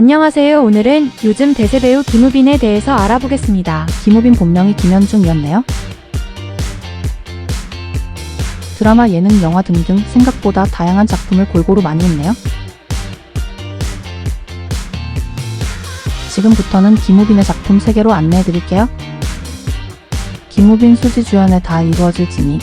안녕하세요. 오늘은 요즘 대세 배우 김우빈에 대해서 알아보겠습니다. 김우빈 본명이 김현중이었네요. 드라마, 예능, 영화 등등 생각보다 다양한 작품을 골고루 많이 했네요. 지금부터는 김우빈의 작품 3개로 안내해 드릴게요. 김우빈, 수지 주연에 다 이루어질 지니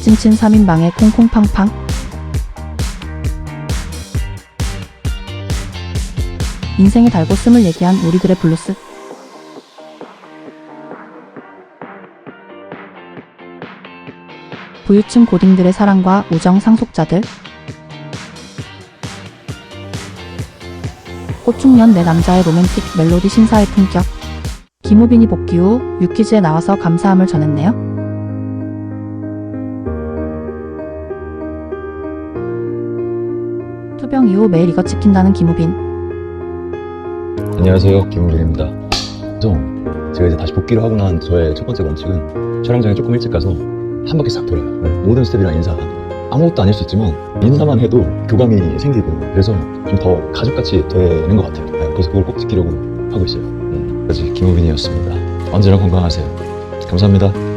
찐친 3인방의 콩콩팡팡. 인생의 달고 씀을 얘기한 우리들의 블루스. 부유층 고딩들의 사랑과 우정 상속자들. 꽃중년 내 남자의 로맨틱 멜로디 신사의 품격. 김우빈이 복귀 후 유퀴즈에 나와서 감사함을 전했네요. 투병 이후 매일 이것 지킨다는 김우빈. 안녕하세요. 김우빈입니다. 제가 이제 다시 복귀를 하고 난 저의 첫 번째 원칙은 촬영장에 조금 일찍 가서 한 바퀴 싹 돌아요. 네, 모든 스태프랑 인사 아무것도 아닐 수 있지만 인사만 해도 교감이 생기고 그래서 좀 더 가족같이 되는 것 같아요. 네, 그래서 그걸 꼭 지키려고 하고 있어요. 음, 까지 김우빈이었습니다. 언제나 건강하세요. 감사합니다